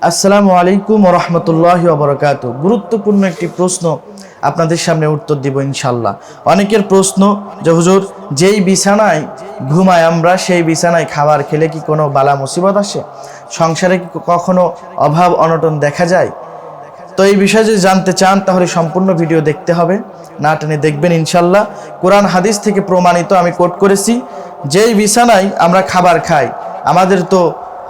আসসালামু আলাইকুম রহমতুল্লাহ বরকাত। গুরুত্বপূর্ণ একটি প্রশ্ন আপনাদের সামনে উত্তর দিব ইনশাল্লাহ অনেকের প্রশ্ন, যে হুজুর, যেই বিছানায় ঘুমায় আমরা, সেই বিছানায় খাবার খেলে কি কোনো বালা মুসিবত আসে? সংসারে কি কখনো অভাব, অনটন দেখা যায়? তো এই বিষয়ে যদি জানতে চান, তাহলে সম্পূর্ণ ভিডিও দেখতে হবে। না টেনে দেখবেন ইনশাল্লাহ কোরআন হাদিস থেকে প্রমাণিত আমি কোট করেছি, যেই বিছানায় আমরা খাবার খাই, আমাদের তো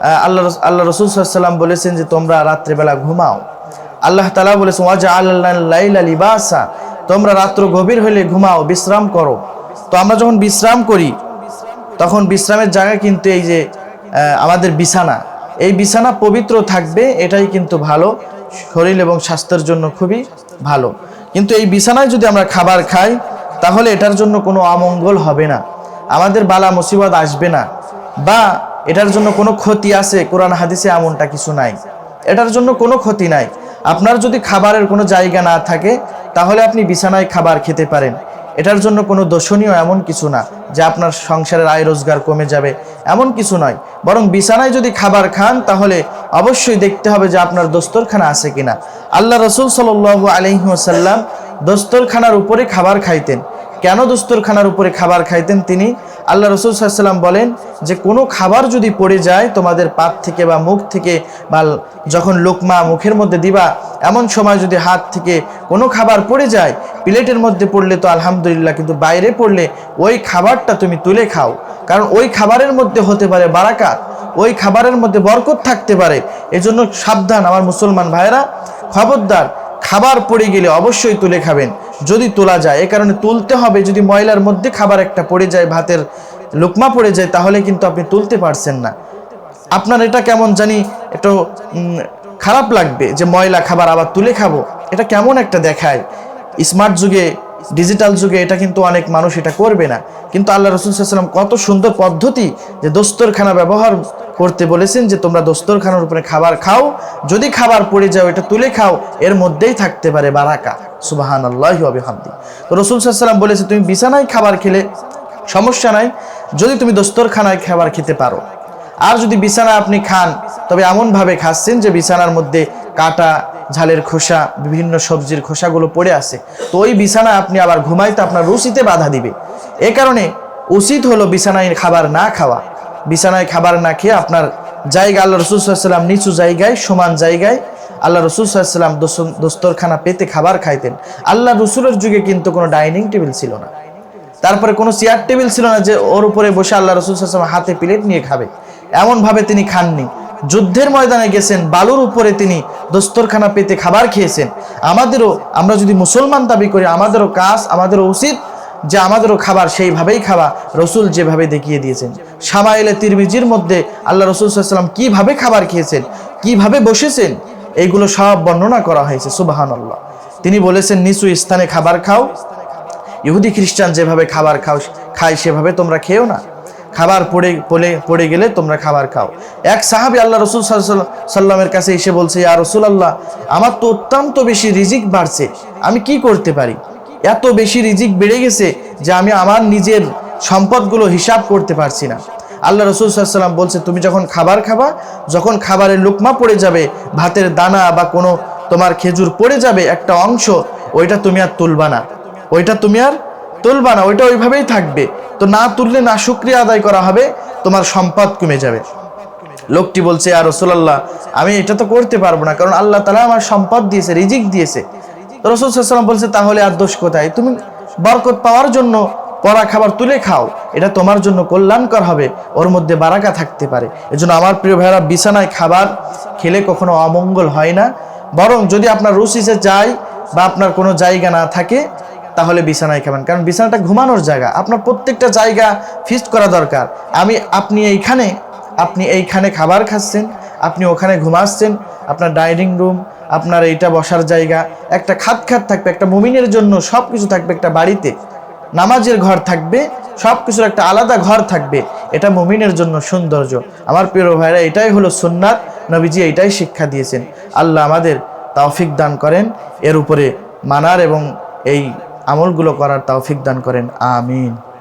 আল্লাহ আল্লাহ রসুল সাল্লাম বলেছেন যে তোমরা রাত্রেবেলা ঘুমাও। আল্লাহ তালা বলেছেন ওয়াজা আল্লাহ লিবাসা তোমরা রাত্র গভীর হলে ঘুমাও বিশ্রাম করো তো আমরা যখন বিশ্রাম করি তখন বিশ্রামের জায়গা কিন্তু এই যে আমাদের বিছানা এই বিছানা পবিত্র থাকবে এটাই কিন্তু ভালো শরীর এবং স্বাস্থ্যের জন্য খুবই ভালো কিন্তু এই বিছানায় যদি আমরা খাবার খাই তাহলে এটার জন্য কোনো অমঙ্গল হবে না আমাদের বালা মুসিবত আসবে না বা এটার জন্য কোনো ক্ষতি আছে? কোরআন, হাদিসে এমনটা কিছু নাই। এটার জন্য কোনো ক্ষতি নাই। আপনার যদি খাবারের কোনো জায়গা না থাকে, তাহলে আপনি বিছানায় খাবার খেতে পারেন। এটার জন্য কোনো দোষণীয় এমন কিছু না, যে আপনার সংসারের আয় রোজগার কমে যাবে। এমন কিছু নয়। বরং বিছানায় যদি খাবার খান, তাহলে অবশ্যই দেখতে হবে যে আপনার দোস্তরখানা আছে কিনা। আল্লাহ রসুল সাল আলহিহাসাল্লাম দোস্তরখানার উপরে খাবার খাইতেন। কেন দোস্তরখানার উপরে খাবার খাইতেন তিনি? আল্লাহ রসুল সাল্লাম বলেন যে, কোনো খাবার যদি পড়ে যায়, তোমাদের পাত থেকে বা মুখ থেকে বা যখন লোকমা মুখের মধ্যে দিবা, এমন সময় যদি হাত থেকে কোনো খাবার পড়ে যায়, প্লেটের মধ্যে পড়লে তো আলহামদুলিল্লাহ, কিন্তু বাইরে পড়লে ওই খাবারটা তুমি তুলে খাও। কারণ ওই খাবারের মধ্যে হতে পারে বারাকাত, ওই খাবারের মধ্যে বরকত থাকতে পারে। এজন্য সাবধান আমার মুসলমান ভাইরা খবরদার, খাবার পড়ে গেলে অবশ্যই তুলে খাবেন। যদি তোলা যায়, এ কারণে তুলতে হবে। যদি ময়লার মধ্যে খাবার একটা পড়ে যায়, ভাতের লুকমা পড়ে যায়, তাহলে কিন্তু আপনি তুলতে পারছেন না। আপনার এটা কেমন জানি একটু খারাপ লাগবে যে ময়লা খাবার আবার তুলে খাব। এটা কেমন একটা দেখায়? স্মার্ট যুগে ডিজিটাল যুগে এটা কিন্তু অনেক মানুষ এটা করবে না। কিন্তু আল্লাহ রসুল সাল্লাম কত সুন্দর পদ্ধতি যে দোস্তরখানা ব্যবহার করতে বলেছেন যে তোমরা দোস্তরখানার উপরে খাবার খাও, যদি খাবার পড়ে যাও এটা তুলে খাও, এর মধ্যেই থাকতে পারে বারাকা। সুবাহান আল্লাহ হামদি তো রসুল সাল্লাম বলেছে, তুমি বিছানায় খাবার খেলে সমস্যা নাই, যদি তুমি দোস্তরখানায় খাবার খেতে পারো। আর যদি বিছানা আপনি খান, তবে এমনভাবে খাচ্ছেন যে বিছানার মধ্যে কাটা, ঝালের খোসা, বিভিন্ন সবজির খোসাগুলো পড়ে আছে। তো ওই বিছানা আপনি আবার ঘুমাইতে আপনার রুচিতে বাধা দিবে। এ কারণে উচিত হলো বিছানায় খাবার না খাওয়া। বিছানায় খাবার না খেয়ে আপনার জায়গা, আল্লাহ রসুল সাল্লাম নিচু জায়গায়, সমান জায়গায় আল্লাহ রসুল সাল্লাম দোস্তরখানা পেতে খাবার খাইতেন। আল্লাহ রসুলের যুগে কিন্তু কোনো ডাইনিং টেবিল ছিল না। তারপরে কোনো চেয়ার টেবিল ছিল না যে ওর উপরে বসে আল্লাহ রসুল হাতে প্লেট নিয়ে খাবে। এমনভাবে তিনি খাননি। যুদ্ধের ময়দানে গেছেন, বালুর উপরে তিনি দোস্তরখানা পেতে খাবার খেয়েছেন। আমাদেরও, আমরা যদি মুসলমান দাবি করি, আমাদেরও কাজ, আমাদেরও উচিত যে আমাদেরও খাবার সেইভাবেই খাওয়া। রসুল যেভাবে দেখিয়ে দিয়েছেন। সামাইলে তিরমিজির মধ্যে আল্লাহ রসুল সাল্লাম কীভাবে খাবার খেয়েছেন, কীভাবে বসেছেন এইগুলো সব বর্ণনা করা হয়েছে সুবাহান আল্লাহ তিনি বলেছেন, নিচু স্থানে খাবার খাও। ইহুদি খ্রিস্টান যেভাবে খাবার খাও, খায়, সেভাবে তোমরা খেয়েও না। খাবার পড়ে পড়ে পড়ে গেলে তোমরা খাবার খাও। এক সাহাবি আল্লাহ রসুল সাল্লামের কাছে এসে বলছে, ইয়া রসুল আল্লাহ আমার তো অত্যন্ত বেশি রিজিক বাড়ছে, আমি কি করতে পারি? এত বেশি রিজিক বেড়ে গেছে যে আমি আমার নিজের সম্পদগুলো হিসাব করতে পারছি না। আল্লাহ রসুল সাল্লাম বলছে, তুমি যখন খাবার খাবা, যখন খাবারের লুকমা পড়ে যাবে, ভাতের দানা বা কোনো তোমার খেজুর পড়ে যাবে একটা অংশ, ওইটা তুমি আর তুলবা না। ওইটা তুমি আর তুলবা না, ওইটা ওইভাবেই থাকবে। তো না তুললে না শুক্রিয়া আদায় করা হবে, তোমার সম্পদ কমে যাবে। লোকটি বলছে আর রসুলাল্লাহ, আমি এটা তো করতে পারব না, কারণ আল্লাহ তালা আমার সম্পদ দিয়েছে, রিজিক দিয়েছে। রসুল বলছে, তাহলে আর দোষ কোথায়? তুমি বরকত পাওয়ার জন্য পরা খাবার তুলে খাও, এটা তোমার জন্য কল্যাণকর হবে, ওর মধ্যে বারাকা থাকতে পারে। এজন্য আমার প্রিয় ভাইরা বিছানায় খাবার খেলে কখনো অমঙ্গল হয় না। বরং যদি আপনার রুচিতে যায় বা আপনার কোনো জায়গা না থাকে তাহলে বিছানায় খাবেন। কারণ বিছানাটা ঘুমানোর জায়গা। আপনার প্রত্যেকটা জায়গা ফিস্ট করা দরকার। আমি, আপনি এইখানে আপনি এইখানে খাবার খাচ্ছেন, আপনি ওখানে ঘুমাচ্ছেন, আপনার ডাইনিং রুম, আপনার এইটা বসার জায়গা, একটা খাত খাত থাকবে, একটা মুমিনের জন্য সব কিছু থাকবে, একটা বাড়িতে। নামাজের ঘর থাকবে সব কিছুর একটা আলাদা ঘর থাকবে। এটা মুমিনের জন্য সৌন্দর্য। আমার প্রিয় ভাইরা, এটাই হলো সুন্নাত। নবীজি এটাই শিক্ষা দিয়েছেন। আল্লাহ আমাদের তাওফিক দান করেন। এর উপরে মানার এবং এই আমলগুলো করার তাওফিক দান করেন আমিন।